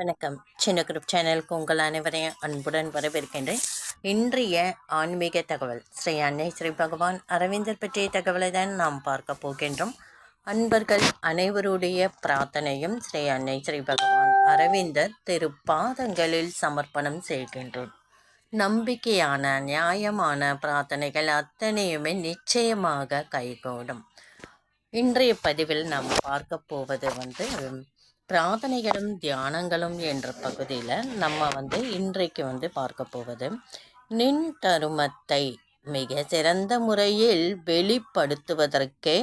வணக்கம். சின்ன குரூப் சேனலுக்கு உங்கள் அனைவரையும் அன்புடன் வரவேற்கின்றேன். இன்றைய ஆன்மீக தகவல். ஸ்ரீ அன்னை ஸ்ரீ பகவான் அரவிந்தர் பற்றிய தகவலை தான் நாம் பார்க்க போகின்றோம். அன்பர்கள் அனைவருடைய பிரார்த்தனையும் ஸ்ரீ அன்னை ஸ்ரீ பகவான் அரவிந்தர் திருப்பாதங்களில் சமர்ப்பணம் செய்கின்றோம். நம்பிக்கையான நியாயமான பிரார்த்தனைகள் அத்தனையுமே நிச்சயமாக கைகூடும். இன்றைய பதிவில் நாம் பார்க்க போவது வந்து பிரார்த்தனைகளும் தியானங்களும் என்ற பகுதியில் நம்ம வந்து இன்றைக்கு வந்து பார்க்க போவது நின் தருமத்தை மிக சிறந்த முறையில் வெளிப்படுத்துவதற்கே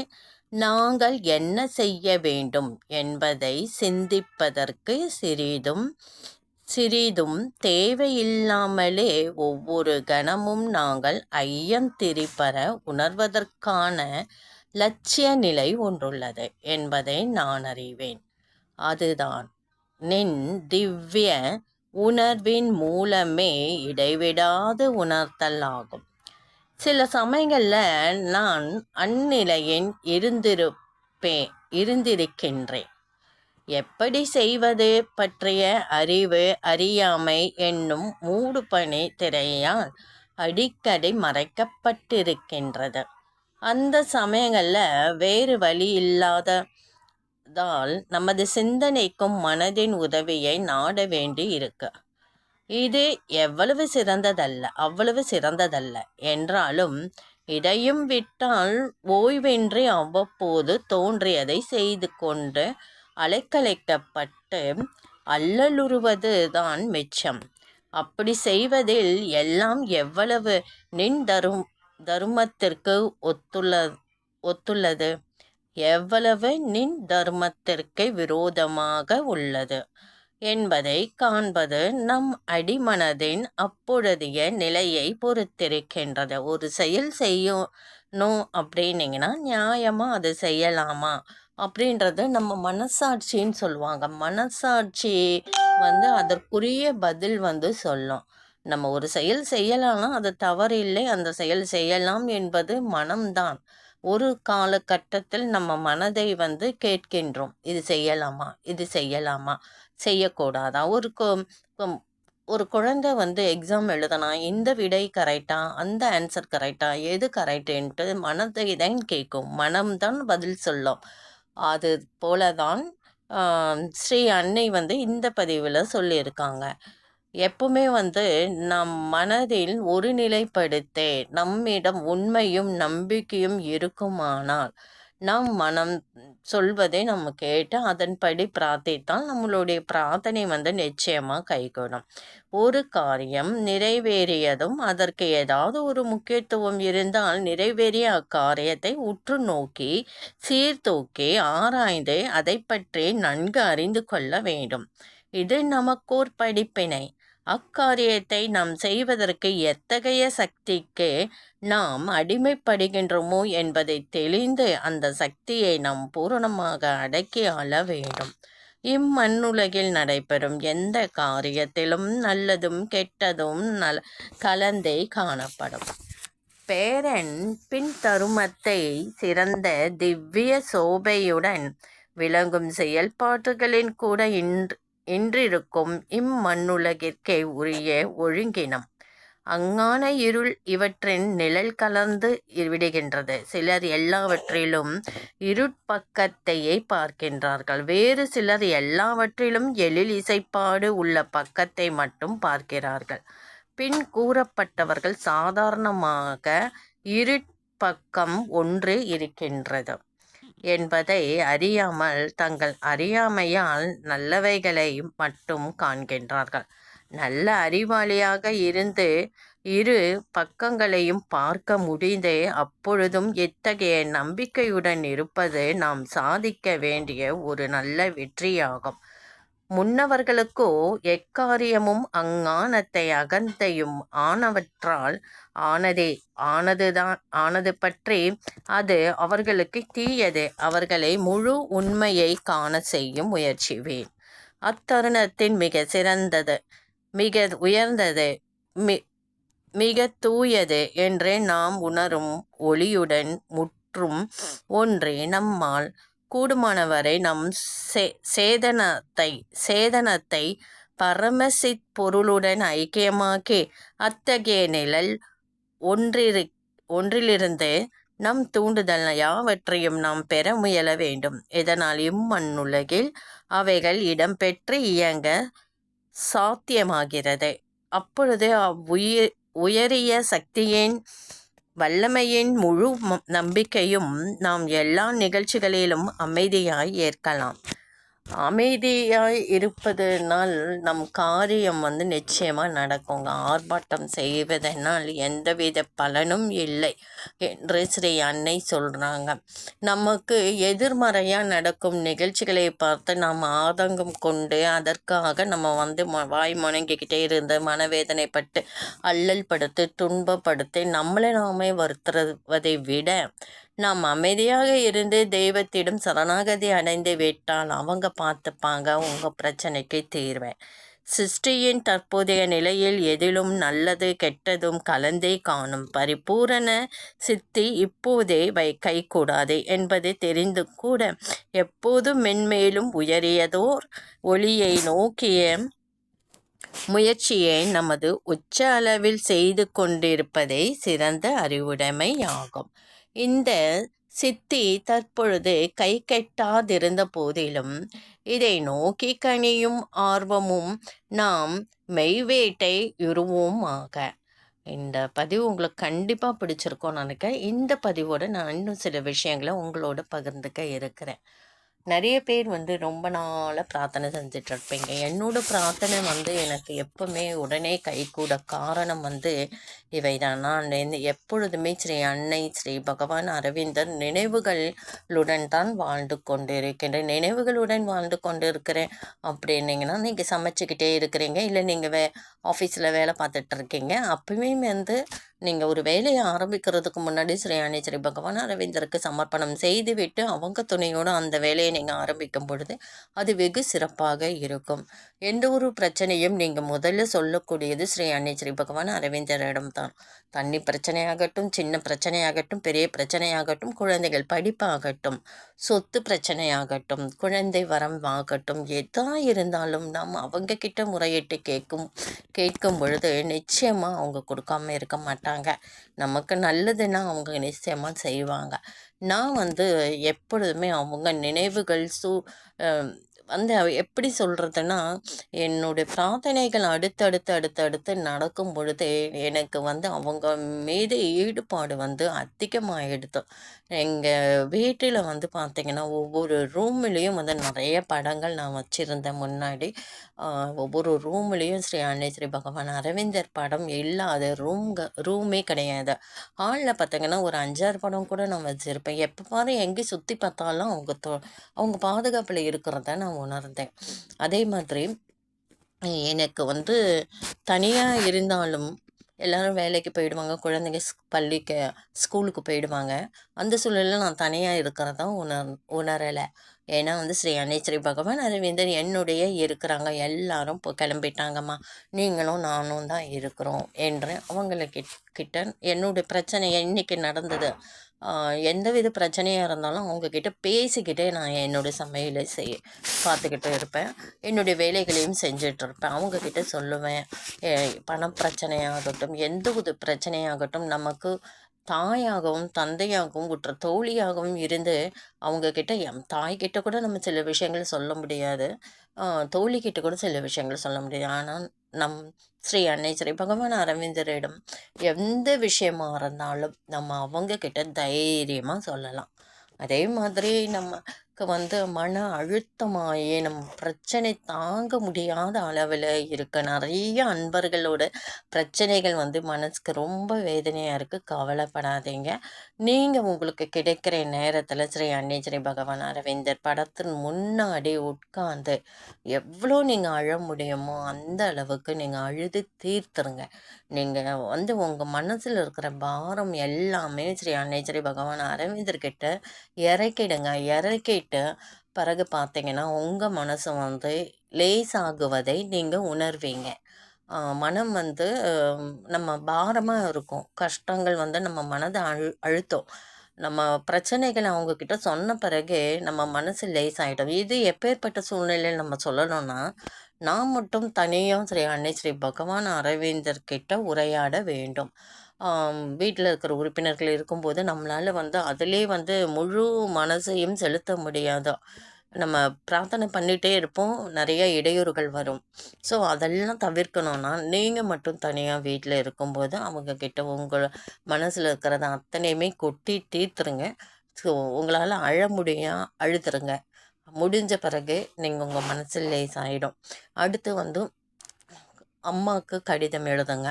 நாங்கள் என்ன செய்ய வேண்டும் என்பதை சிந்திப்பதற்கு சிறிதும் சிறிதும் தேவையில்லாமலே ஒவ்வொரு கணமும் நாங்கள் ஐயம் திரிப்பற உணர்வதற்கான லட்சிய நிலை ஒன்றுள்ளது என்பதை நான் அறிவேன். அதுதான். நின் திவ்ய உணர்வின் மூலமே இடைவிடாது உணர்த்தல் ஆகும் சில சமயங்களில் நான் அந்நிலையின் இருந்திருப்பேன் இருந்திருக்கின்றேன். எப்படி செய்வது பற்றிய அறிவு அறியாமை என்னும் மூடுபனி திரையால் அடிக்கடி மறைக்கப்பட்டிருக்கின்றது. அந்த சமயங்களில் வேறு வழி இல்லாத தால் நமது சிந்தனைக்கும் மனதின் உதவியை நாட வேண்டி இருக்கு. இது எவ்வளவு சிறந்ததல்ல அவ்வளவு சிறந்ததல்ல. என்றாலும் இதையும் விட்டால் ஓய்வின்றி அவ்வப்போது தோன்றியதை செய்து கொண்டு அலைக்கலைக்கப்பட்டு அல்லலுறுவது தான் மிச்சம். அப்படி செய்வதில் எல்லாம் எவ்வளவு நின் தரும் தருமத்திற்கு ஒத்துள்ள ஒத்துள்ளது? எவ்வளவு நின் தர்மத்திற்கு விரோதமாக உள்ளது என்பதை காண்பது நம் அடிமனதின் அப்பொழுதைய நிலையை பொறுத்திருக்கின்றது. ஒரு செயல் செய்யணும் அப்படின்னீங்கன்னா நியாயமாக அது செய்யலாமா அப்படின்றது நம்ம மனசாட்சின்னு சொல்லுவாங்க. மனசாட்சி வந்து அதற்குரிய பதில் வந்து சொல்லும். நம்ம ஒரு செயல் செய்யலாம்னா அது தவறில்லை. அந்த செயல் செய்யலாம் என்பது மனம்தான். ஒரு காலகட்டத்தில் நம்ம மனதை வந்து கேட்கின்றோம். இது செய்யலாமா? இது செய்யலாமா? செய்யக்கூடாதா? ஒரு ஒரு குழந்தை வந்து எக்ஸாம் எழுதனா இந்த விடை கரெக்டா அந்த ஆன்சர் கரெக்டா எது கரெக்டுன்ட்டு மனதை தான் கேட்கும். மனம்தான் பதில் சொல்லும். அது போல தான் ஸ்ரீ அன்னை வந்து இந்த பதிவில் சொல்லியிருக்காங்க. எப்பவுமே வந்து நம் மனதில் ஒருநிலைப்படுத்தே நம்மிடம் உண்மையும் நம்பிக்கையும் இருக்குமானால் நம் மனம் சொல்வதை நம்ம கேட்டு அதன்படி பிரார்த்தித்தால் நம்மளுடைய பிரார்த்தனை வந்து நிச்சயமாக கைகூடும். ஒரு காரியம் நிறைவேறியதும் அதற்கு ஏதாவது ஒரு முக்கியத்துவம் இருந்தால் நிறைவேறிய அக்காரியத்தை உற்று நோக்கி சீர்தூக்கி ஆராய்ந்து அதை பற்றி நன்கு அறிந்து கொள்ள வேண்டும். இது நமக்கோர் படிப்பினை. அக்காரியத்தை நாம் செய்வதற்கு எத்தகைய சக்திக்கு நாம் அடிமைப்படுகின்றோமோ என்பதை தெளிந்து அந்த சக்தியை நாம் பூரணமாக அடக்கி ஆள வேண்டும். இம்மண்ணுலகில் நடைபெறும் எந்த காரியத்திலும் நல்லதும் கெட்டதும் நல் கலந்தே காணப்படும். பேரன் பின் தருமத்தை சிறந்த திவ்ய சோபையுடன் விளங்கும் செயல்பாடுகளின் கூட இன்று இன்றிருக்கும் இம்மண்ணுலகிற்கே உரிய ஒழுங்கினம். அங்கான இருள் இவற்றின் நிழல் கலந்து விடுகின்றது. சிலர் எல்லாவற்றிலும் இருட்பக்கத்தையே பார்க்கின்றார்கள். வேறு சிலர் எல்லாவற்றிலும் எழில் இசைப்பாடு உள்ள பக்கத்தை மட்டும் பார்க்கிறார்கள். பின் கூறப்பட்டவர்கள் சாதாரணமாக இருட்பக்கம் ஒன்று இருக்கின்றது. என்பதை அறியாமல் தங்கள் அறியாமையால் நல்லவைகளை மட்டும் காண்கின்றார்கள். நல்ல அறிவாளியாக இருந்து இரு பக்கங்களையும் பார்க்க முடிந்தே அப்பொழுதும் இத்தகைய நம்பிக்கையுடன் இருப்பது நாம் சாதிக்க வேண்டிய ஒரு நல்ல வெற்றியாகும். முன்னவர்களுக்கோ எக்காரியமும் அங்ஞானத்தை அகந்தையும் ஆனவற்றால் ஆனதே ஆனதுதான் ஆனது பற்றி அது அவர்களுக்கு தீயது அவர்களை முழு உண்மையை காண செய்யும் முயற்சிவேன். அத்தருணத்தின் மிக சிறந்தது மிக உயர்ந்தது மி மிக தூயது என்றே நாம் உணரும் ஒளியுடன் முற்றும் ஒன்றே நம்மால் கூடுமானவரை நம் சே சேதனத்தை சேதனத்தை பரமசித் பொருளுடன் ஐக்கியமாக்கி. அத்தகைய நிழல் ஒன்றிரு ஒன்றிலிருந்து நம் தூண்டுதல் யாவற்றையும் நாம் பெற முயல வேண்டும். இதனால் இம்மண்ணுலகில் அவைகள் இடம்பெற்று இயங்க சாத்தியமாகிறது. அப்பொழுது அவ்வுயிர் உயரிய சக்தியின் வல்லமையின் முழு நம்பிக்கையும் நாம் எல்லா நிகழ்ச்சிகளிலும் அமைதியாய் ஏற்கலாம். அமைதியாய் இருப்பதனால் நம் காரியம் வந்து நிச்சயமாக நடக்குங்க. ஆர்ப்பாட்டம் செய்வதனால் எந்தவித பலனும் இல்லை என்று ஸ்ரீ அன்னை சொல்கிறாங்க நமக்கு எதிர்மறையாக நடக்கும் நிகழ்ச்சிகளை பார்த்து நாம் ஆதங்கம் கொண்டு அதற்காக நம்ம வந்து வாய் முணங்கிக்கிட்டே இருந்து மனவேதனைப்பட்டு அல்லல் படுத்து துன்பப்படுத்தி நம்மளை நாமே வருத்துவதை விட நாம் அமைதியாக இருந்து தெய்வத்திடம் சரணாகதி அடைந்து விட்டால் அவங்க பார்த்துப்பாங்க உங்கள் பிரச்சனைக்கு தீர்வேன். சிருஷ்டியின் தற்போதைய நிலையில் எதிலும் நல்லது கெட்டதும் கலந்தே காணும் பரிபூரண சித்தி இப்போதே வை கைகூடாது என்பது தெரிந்து கூட எப்போதும் மென்மேலும் உயரியதோர் ஒளியை நோக்கிய முயற்சியை நமது உச்ச அளவில் செய்து கொண்டிருப்பதே சிறந்த அறிவுடைமையாகும். இந்த சித்தி தற்பொழுது கை கெட்டாதிருந்த போதிலும் இதை நோக்கி கனியும் ஆர்வமும் நாம் மெய்வேட்டை உருவோமாக. இந்த பதிவு உங்களுக்கு கண்டிப்பாக பிடிச்சிருக்கோன்னு நினைக்கிறேன். இந்த பதிவோடு நான் இன்னும் சில விஷயங்களை உங்களோட பகிர்ந்துக்க இருக்கிறேன். நிறைய பேர் வந்து ரொம்ப நாளாக பிரார்த்தனை செஞ்சிட்ருப்பீங்க. என்னோட பிரார்த்தனை வந்து எனக்கு எப்பவுமே உடனே கைகூட காரணம் வந்து இவை தான் நான் எப்பொழுதுமே ஸ்ரீ அன்னை ஸ்ரீ பகவான் அரவிந்தர் நினைவுகளுடன் தான் வாழ்ந்து கொண்டு இருக்கின்றேன் நினைவுகளுடன் வாழ்ந்து கொண்டு இருக்கிறேன் அப்படின்னீங்கன்னா நீங்கள் சமைச்சிக்கிட்டே இருக்கிறீங்க. இல்லை நீங்கள் வே ஆஃபீஸில் வேலை பார்த்துட்டு இருக்கீங்க அப்பவுமே வந்து நீங்கள் ஒரு வேலையை ஆரம்பிக்கிறதுக்கு முன்னாடி ஸ்ரீ அன்னை ஸ்ரீ பகவான் அரவிந்தருக்கு சமர்ப்பணம் செய்துவிட்டு அவங்க துணையோடு அந்த வேலையை நீங்கள் ஆரம்பிக்கும் பொழுது அது வெகு சிறப்பாக இருக்கும். எந்த ஒரு பிரச்சனையும் நீங்கள் முதல்ல சொல்லக்கூடியது ஸ்ரீ அன்னை ஸ்ரீ பகவான் அரவிந்தரிடம் தான். தண்ணி பிரச்சனையாகட்டும் சின்ன பிரச்சனையாகட்டும் பெரிய பிரச்சனையாகட்டும் குழந்தைகள் படிப்பாகட்டும் சொத்து பிரச்சனையாகட்டும் குழந்தை வரம் ஆகட்டும் எதா இருந்தாலும் நாம் அவங்க கிட்ட முறையிட்டு கேட்கும் கேட்கும் பொழுது நிச்சயமாக அவங்க கொடுக்காம இருக்க மாட்டாங்க. நமக்கு நல்லதுன்னா அவங்க நிச்சயமாக செய்வாங்க. நான் வந்து எப்பொழுதுமே அவங்க நினைவுகள் சூ வந்து எப்படி சொல்கிறதுன்னா என்னுடைய பிரார்த்தனைகள் அடுத்தடுத்து அடுத்தடுத்து நடக்கும் பொழுது எனக்கு வந்து அவங்க மீது ஈடுபாடு வந்து அதிகமாகிடுது எங்கள் வீட்டில் வந்து பார்த்திங்கன்னா ஒவ்வொரு ரூம்லேயும் வந்து நிறைய படங்கள் நான் வச்சுருந்தேன் முன்னாடி. ஒவ்வொரு ரூம்லேயும் ஸ்ரீ அன்னை ஸ்ரீ பகவான் அரவிந்தர் படம் இல்லாத ரூம்க ரூமே கிடையாது. ஹாலில் பார்த்திங்கன்னா ஒரு அஞ்சாறு படம் கூட நான் வச்சுருப்பேன். எப்போ பாரு எங்கேயும் சுற்றி பார்த்தாலும் அவங்க அவங்க பாதுகாப்பில் இருக்கிறத நான் உணர்ந்தேன். அதே மாதிரி எனக்கு வந்து தனியாக இருந்தாலும் எல்லோரும் வேலைக்கு போயிடுவாங்க குழந்தைங்க பள்ளிக்கு ஸ்கூலுக்கு போயிடுவாங்க. அந்த சூழலில் நான் தனியாக இருக்கிறதா உணர் உணரலை. ஏன்னா வந்து ஸ்ரீ அன்னை ஸ்ரீ பகவான் அரவிந்தர் என்னுடைய இருக்கிறாங்க. எல்லாரும் இப்போ கிளம்பிட்டாங்கம்மா. நீங்களும் நானும் தான் இருக்கிறோம் என்று அவங்களுக்கு கிட்ட என்னுடைய பிரச்சனை என்றைக்கு நடந்தது. எந்த வித பிரச்சனையாக இருந்தாலும் அவங்கக்கிட்ட பேசிக்கிட்டே நான் என்னுடைய சமையலை செய் பார்த்துக்கிட்டு இருப்பேன். என்னுடைய வேலைகளையும் செஞ்சிட்ருப்பேன் அவங்கக்கிட்ட சொல்லுவேன். பண பிரச்சனையாகட்டும் எந்த ஒரு பிரச்சனையாகட்டும் நமக்கு தாயாகவும் தந்தையாகவும் குற்ற தோழியாகவும் இருந்து அவங்கக்கிட்ட எம் தாய்கிட்ட கூட நம்ம சில விஷயங்கள் சொல்ல முடியாது. தோழிக்கிட்ட கூட சில விஷயங்கள் சொல்ல முடியாது. ஆனால் நம் ஸ்ரீ அன்னை ஸ்ரீ பகவான் அரவிந்தரிடம் எந்த விஷயமா இருந்தாலும் நம்ம அவங்கக்கிட்ட தைரியமாக சொல்லலாம். அதே மாதிரி நம்ம வந்து மன அழுத்தமாகி நம்ம பிரச்சனை தாங்க முடியாத அளவில் இருக்க நிறைய அன்பர்களோட பிரச்சனைகள் வந்து மனசுக்கு ரொம்ப வேதனையாக இருக்குது கவலைப்படாதீங்க. நீங்கள் உங்களுக்கு கிடைக்கிற நேரத்தில் ஸ்ரீ அன்னை ஸ்ரீ பகவான் அரவிந்தர் படத்தின் முன்னாடி உட்காந்து எவ்வளோ நீங்கள் அழ முடியுமோ அந்த அளவுக்கு நீங்கள் அழுது தீர்த்துருங்க. நீங்கள் வந்து உங்கள் மனசில் இருக்கிற பாரம் எல்லாமே ஸ்ரீ அன்னை ஸ்ரீ பகவான் அரவிந்தர்கிட்ட இறக்கிடுங்க. இறக்கி பண்ணிவிட்டு பிறகு பார்த்தீங்கன்னா உங்கள் மனசு வந்து லேசாகுவதை நீங்கள் உணர்வீங்க மனம் வந்து நம்ம பாரமாக இருக்கும் கஷ்டங்கள் வந்து நம்ம மனதை அழு அழுத்தம் நம்ம பிரச்சனைகளை அவங்கக்கிட்ட சொன்ன பிறகு நம்ம மனசு லேசாயிடும். இது எப்பேர்ப்பட்ட சூழ்நிலையில் நம்ம சொல்லணும்னா, நான் மட்டும் தனியும் ஸ்ரீ அன்னை ஸ்ரீ பகவான் அரவிந்தர்கிட்ட உரையாட வேண்டும். வீட்டில் இருக்கிற உறுப்பினர்கள் இருக்கும்போது, நம்மளால் வந்து அதிலே வந்து முழு மனசையும் செலுத்த முடியாது. நம்ம பிரார்த்தனை பண்ணிகிட்டே இருப்போம். நிறைய இடையூறுகள் வரும். ஸோ, அதெல்லாம் தவிர்க்கணும்னா, நீங்கள் மட்டும் தனியாக வீட்டில் இருக்கும்போது, அவங்கக்கிட்ட உங்கள் மனசில் இருக்கிறத அத்தனையுமே கொட்டி தீர்த்துருங்க. ஸோ, உங்களால் அழ முடியா அழுதுருங்க. முடிஞ்ச பிறகு நீங்கள் உங்கள் மனசில் லேஸ் ஆகிடும் அடுத்து வந்து அம்மாவுக்கு கடிதம் எழுதுங்க.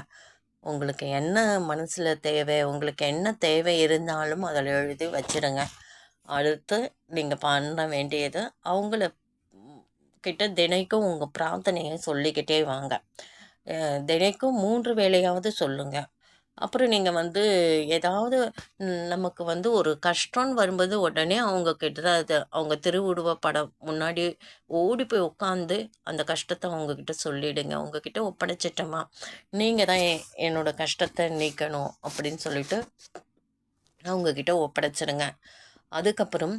உங்களுக்கு என்ன மனசில் தேவை, உங்களுக்கு என்ன தேவை இருந்தாலும் அதில் எழுதி வச்சுடுங்க. அடுத்து நீங்கள் பண்ண வேண்டியது, அவங்கள கிட்ட தினைக்கும் உங்கள் பிரார்த்தனையை சொல்லிக்கிட்டே வாங்க. தினைக்கும் மூன்று வேளையாவது சொல்லுங்கள் அப்புறம் நீங்கள் வந்து ஏதாவது நமக்கு வந்து ஒரு கஷ்டம்னு வரும்போது, உடனே அவங்க கிட்ட அது அவங்க திருவுருவ படம் முன்னாடி ஓடி போய் உட்காந்து, அந்த கஷ்டத்தை அவங்கக்கிட்ட சொல்லிடுங்க. அவங்கக்கிட்ட ஒப்படைச்சிட்டோமா நீங்கள் தான் எ என்னோட கஷ்டத்தை நீக்கணும் அப்படின்னு சொல்லிட்டு, அவங்கக்கிட்ட ஒப்படைச்சிடுங்க அதுக்கப்புறம்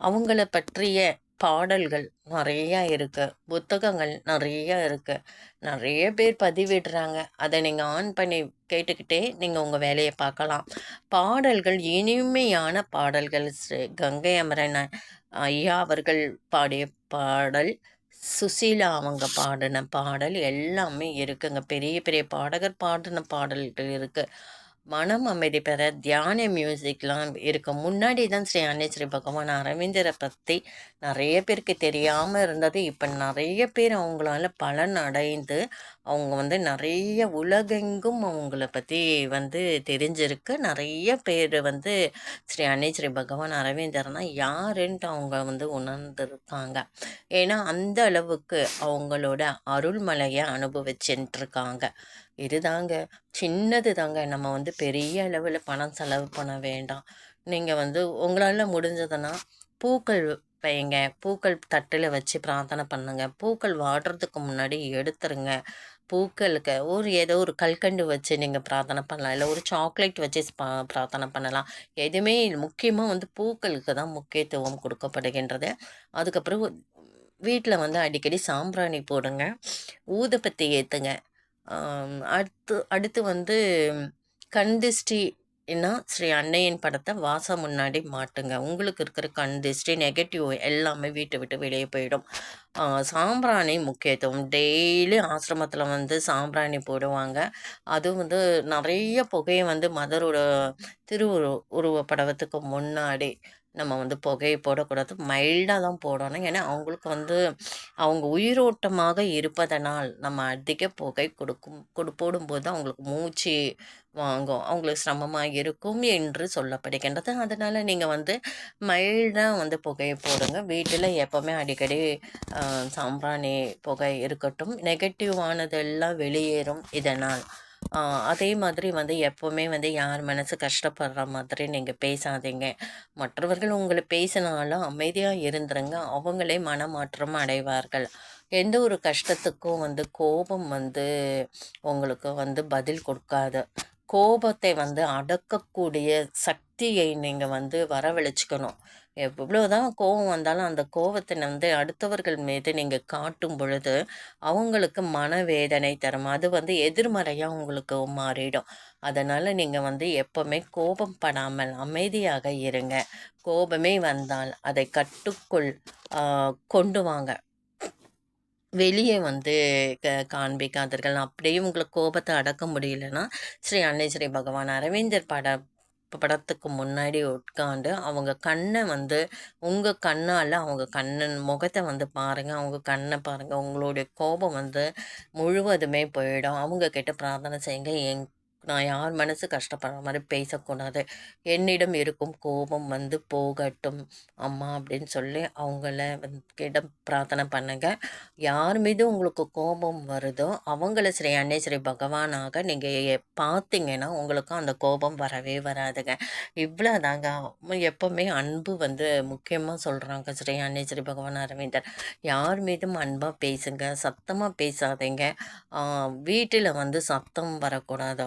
அவங்கள பற்றிய பாடல்கள் நிறையா இருக்குது புத்தகங்கள் நிறையா இருக்குது நிறைய பேர் பதிவிடுறாங்க. அதை நீங்கள் ஆன் பண்ணி கேட்டுக்கிட்டே நீங்கள் உங்கள் வேலையை பார்க்கலாம். பாடல்கள் இனிமையான பாடல்கள். ஸ்ரீ கங்கை அமரன் ஐயா அவர்கள் பாடிய பாடல், சுசீலா அவங்க பாடின பாடல் எல்லாமே இருக்குங்க. பெரிய பெரிய பாடகர் பாடின பாடல்கள் இருக்குது மனம் அமைதி பெற தியான மியூசிக்லாம் இருக்க முன்னாடி தான் ஸ்ரீ அன்னேஸ்வரி ஸ்ரீ பகவான் அரவிந்தரை பற்றி நிறைய பேருக்கு தெரியாமல் இருந்தது. இப்போ நிறைய பேர் அவங்களால பலன் அடைந்து, அவங்க வந்து நிறைய உலகெங்கும் அவங்கள பற்றி வந்து தெரிஞ்சிருக்கு. நிறைய பேர் வந்து ஸ்ரீ அன்னை ஸ்ரீ பகவான் அரவிந்தர்னா யாருன்ட்டு அவங்க வந்து உணர்ந்துருக்காங்க ஏன்னா, அந்த அளவுக்கு அவங்களோட அருள்மலையை அனுபவிச்சுட்டுருக்காங்க இதுதாங்க. சின்னது தாங்க. நம்ம வந்து பெரிய அளவில் பணம் செலவு பண்ண வேண்டாம். நீங்கள் வந்து உங்களால் முடிஞ்சதுன்னா, பூக்கள் வைங்க. பூக்கள் தட்டில் வச்சு பிரார்த்தனை பண்ணுங்க. பூக்கள் வாடுறதுக்கு முன்னாடி எடுத்துருங்க. பூக்களுக்கு ஒரு ஏதோ ஒரு கல்கண்டு வச்சு நீங்கள் பிரார்த்தனை பண்ணலாம். இல்லை ஒரு சாக்லேட் வச்சு பா பிரார்த்தனை பண்ணலாம். எதுவுமே முக்கியமாக வந்து பூக்களுக்கு தான் முக்கியத்துவம் கொடுக்கப்படுகின்றது. அதுக்கப்புறம் வீட்டில் வந்து அடிக்கடி சாம்பிராணி போடுங்க. ஊதுபத்தி ஏற்றுங்க அடுத்து அடுத்து வந்து கந்திஷ்டி திஷ்டின்னா, ஸ்ரீ அன்னையின் படத்தை வாசம் முன்னாடி மாட்டுங்க. உங்களுக்கு இருக்கிற கண் திருஷ்டி நெகட்டிவ் எல்லாமே வீட்டை விட்டு வெளியே போயிடும். சாம்பிராணி முக்கியத்துவம். டெய்லி ஆசிரமத்தில் வந்து சாம்பிராணி போடுவாங்க. அதுவும் வந்து நிறைய புகையை வந்து மதரோட திருவுரு உருவ படத்துக்கு முன்னாடி நம்ம வந்து புகையை போடக்கூடாது. மைல்டாக தான் போடணும். ஏன்னா, அவங்களுக்கு வந்து அவங்க உயிரோட்டமாக இருப்பதனால், நம்ம அதிக புகை கொடுக்கும் கொடு போடும்போது அவங்களுக்கு மூச்சு வாங்கும். அவங்களுக்கு சிரமமாக இருக்கும் என்று சொல்லப்படுகின்றது. அதனால் நீங்கள் வந்து மைல்டாக வந்து புகையை போடுங்க. வீட்டில் எப்போவுமே அடிக்கடி சாம்பிராணி புகை இருக்கட்டும். நெகட்டிவானதெல்லாம் வெளியேறும் இதனால். அதே மாதிரி வந்து எப்போவுமே வந்து யார் மனசு கஷ்டப்படுற மாதிரி நீங்கள் பேசாதீங்க. மற்றவர்கள் உங்களை பேசினாலும் அமைதியாக இருந்துருங்க. அவங்களே மனமாற்றம் அடைவார்கள். எந்த ஒரு கஷ்டத்துக்கும் வந்து கோபம் வந்து உங்களுக்கு வந்து பதில் கொடுக்காது. கோபத்தை வந்து அடக்கக்கூடிய சக்தியை நீங்கள் வந்து வரவழைச்சுக்கணும். எவ்வளோதான் கோபம் வந்தாலும், அந்த கோபத்தை வந்து அடுத்தவர்கள் மீது நீங்கள் காட்டும் பொழுது, அவங்களுக்கு மனவேதனை தரும். அது வந்து எதிர்மறையாக உங்களுக்கு மாறிடும். அதனால் நீங்கள் வந்து எப்போவுமே கோபம் படாமல் அமைதியாக இருங்க. கோபமே வந்தால் அதை கட்டுக்குள் கொண்டு வாங்க. வெளியே வந்து க காண்பிக்காதீர்கள். அப்படியே உங்களுக்கு கோபத்தை அடக்க முடியலன்னா, ஸ்ரீ அன்னை ஸ்ரீ பகவான் அரவிந்தர் பட படத்துக்கு முன்னாடி உட்காந்து அவங்க கண்ணை வந்து உங்கள் கண்ணால் அவங்க கண்ணன் முகத்தை வந்து பாருங்கள் அவங்க கண்ணை பாருங்கள் உங்களுடைய கோபம் வந்து முழுவதுமே போயிடும். அவங்க கிட்ட பிரார்த்தனை செய்யுங்க. என் நான் யார் மனசு கஷ்டப்படுற மாதிரி பேசக்கூடாது. என்னிடம் இருக்கும் கோபம் வந்து போகட்டும் அம்மா அப்படின்னு சொல்லி அவங்கள கிட்ட பிரார்த்தனை பண்ணுங்க. யார் மீது உங்களுக்கு கோபம் வருதோ, அவங்கள ஸ்ரீ அன்னை ஸ்ரீ பகவானாக நீங்கள் பார்த்தீங்கன்னா, உங்களுக்கும் அந்த கோபம் வரவே வராதுங்க. இவ்வளோதாங்க. எப்போவுமே அன்பு வந்து முக்கியமாக சொல்கிறாங்க ஸ்ரீ அன்னை ஸ்ரீ பகவான் அரவிந்தர். யார் மீதும் அன்பாக பேசுங்க. சத்தமாக பேசாதீங்க. வீட்டில் வந்து சத்தம் வரக்கூடாது.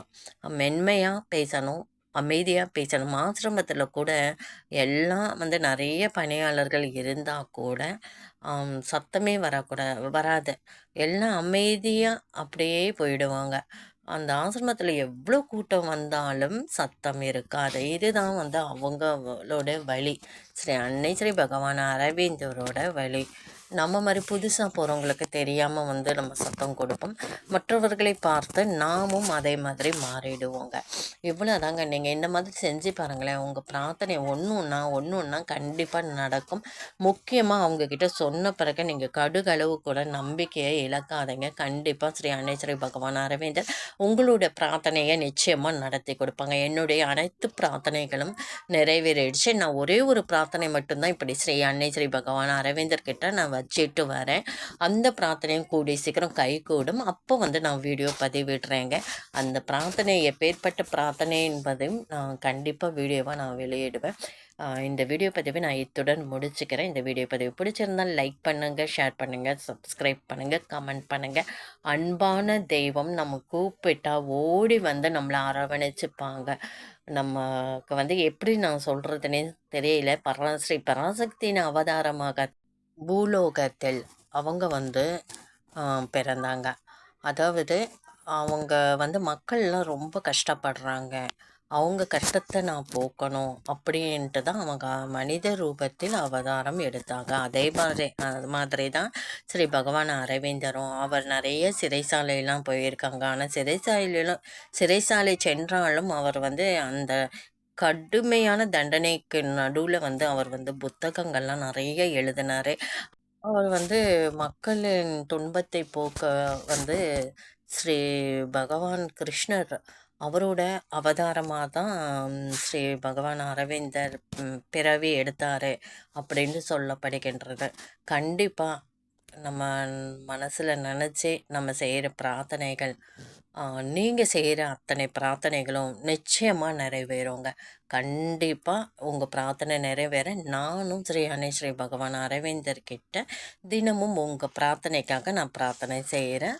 மென்மையாக பேசணும். அமைதியாக பேசணும். ஆசிரமத்தில் கூட எல்லாம் வந்து நிறைய பணியாளர்கள் இருந்தால் கூட சத்தமே வரக்கூடாது வராது. எல்லாம் அமைதியாக அப்படியே போயிடுவாங்க. அந்த ஆசிரமத்தில் எவ்வளோ கூட்டம் வந்தாலும் சத்தம் இருக்காது. இதுதான் வந்து அவங்களோட வழி. ஸ்ரீ அன்னை ஸ்ரீ பகவான் அரவிந்தரோட வழி. நம்ம மாதிரி புதுசாக போகிறவங்களுக்கு தெரியாமல் வந்து நம்ம சத்தம் கொடுப்போம். மற்றவர்களை பார்த்து நாமும் அதே மாதிரி மாறிடுவோங்க. இவ்வளோ தாங்க நீங்கள் இந்த மாதிரி செஞ்சு பாருங்களேன். உங்கள் பிரார்த்தனை ஒன்று ஒன்றா ஒன்று ஒன்றா கண்டிப்பாக நடக்கும். முக்கியமாக அவங்கக்கிட்ட சொன்ன பிறகு நீங்கள் கடுகளவு கூட நம்பிக்கையை இழக்காதீங்க. கண்டிப்பாக ஸ்ரீ அன்னை ஸ்ரீ பகவான் அரவிந்தர் உங்களுடைய பிரார்த்தனையை நிச்சயமாக நடத்தி கொடுப்பாங்க. என்னுடைய அனைத்து பிரார்த்தனைகளும் நிறைவேறிடுச்சு. நான் ஒரே ஒரு பிரார்த்தனை மட்டும்தான் இப்படி ஸ்ரீ அன்னை ஸ்ரீ பகவான் அரவிந்தர் கிட்ட நான் வச்சுட்டு வரேன். அந்த பிரார்த்தனையும் கூடிய சீக்கிரம் கை கூடும். அப்போ வந்து நான் வீடியோ பதிவிடுறேங்க. அந்த பிரார்த்தனை எப்பேற்பட்ட பிரார்த்தனை என்பதையும் நான் கண்டிப்பாக வீடியோவாக நான் வெளியிடுவேன். இந்த வீடியோ பதிவை நான் இத்துடன் முடிச்சுக்கிறேன். இந்த வீடியோ பதிவு பிடிச்சிருந்தால் லைக் பண்ணுங்கள் ஷேர் பண்ணுங்கள் சப்ஸ்கிரைப் பண்ணுங்கள் கமெண்ட் பண்ணுங்கள் அன்பான தெய்வம் நம்ம கூப்பிட்டா ஓடி வந்து நம்மளை அரவணைச்சிப்பாங்க. நமக்கு வந்து எப்படி நான் சொல்கிறதுனே தெரியல. பராசரி பராசக்தியின் அவதாரமாக பூலோகத்தில் அவங்க வந்து பிறந்தாங்க. அதாவது அவங்க வந்து மக்கள்லாம் ரொம்ப கஷ்டப்படுறாங்க. அவங்க கஷ்டத்தை நான் போக்கணும் அப்படின்ட்டு தான் அவங்க மனித ரூபத்தில் அவதாரம் எடுத்தாங்க. அதே மாதிரி அது மாதிரி தான் ஸ்ரீ பகவான் அரவிந்தரும் அவர் நிறைய சிறைசாலையெல்லாம் போயிருக்காங்க. ஆனால் சிறைசாலையிலும் சிறைசாலை சென்றாலும் அவர் வந்து அந்த கடுமையான தண்டனைக்கு நடுவில் வந்து அவர் வந்து புத்தகங்கள்லாம் நிறைய எழுதினார். அவர் வந்து மக்களின் துன்பத்தை போக்க வந்து ஸ்ரீ பகவான் கிருஷ்ணர் அவரோட அவதாரமாக தான் ஸ்ரீ பகவான் அரவிந்தர் பிறவி எடுத்தார் அப்படின்னு சொல்லப்படுகின்றது. கண்டிப்பாக நம்ம மனசில் நினச்சி நம்ம செய்கிற பிரார்த்தனைகள் நீங்கள் செய்கிற அத்தனை பிரார்த்தனைகளும் நிச்சயமாக நிறைவேறுங்க. கண்டிப்பாக உங்கள் பிரார்த்தனை நிறைவேற. நானும் ஸ்ரீ அன்னை ஸ்ரீ பகவான் அரவிந்தர் கிட்ட தினமும் உங்கள் பிரார்த்தனைக்காக நான் பிரார்த்தனை செய்கிறேன்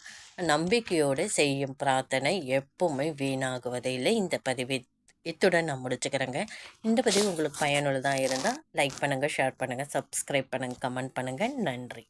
நம்பிக்கையோடு செய்யும் பிரார்த்தனை எப்பவுமே வீணாகுவதே இல்லை. இந்த பதிவு இத்துடன் நான் முடிச்சுக்கிறேங்க. இந்த பதிவு உங்களுக்கு பயனுள்ளதாக இருந்தால் லைக் பண்ணுங்கள் ஷேர் பண்ணுங்கள் சப்ஸ்கிரைப் பண்ணுங்கள் கமெண்ட் பண்ணுங்கள் நன்றி.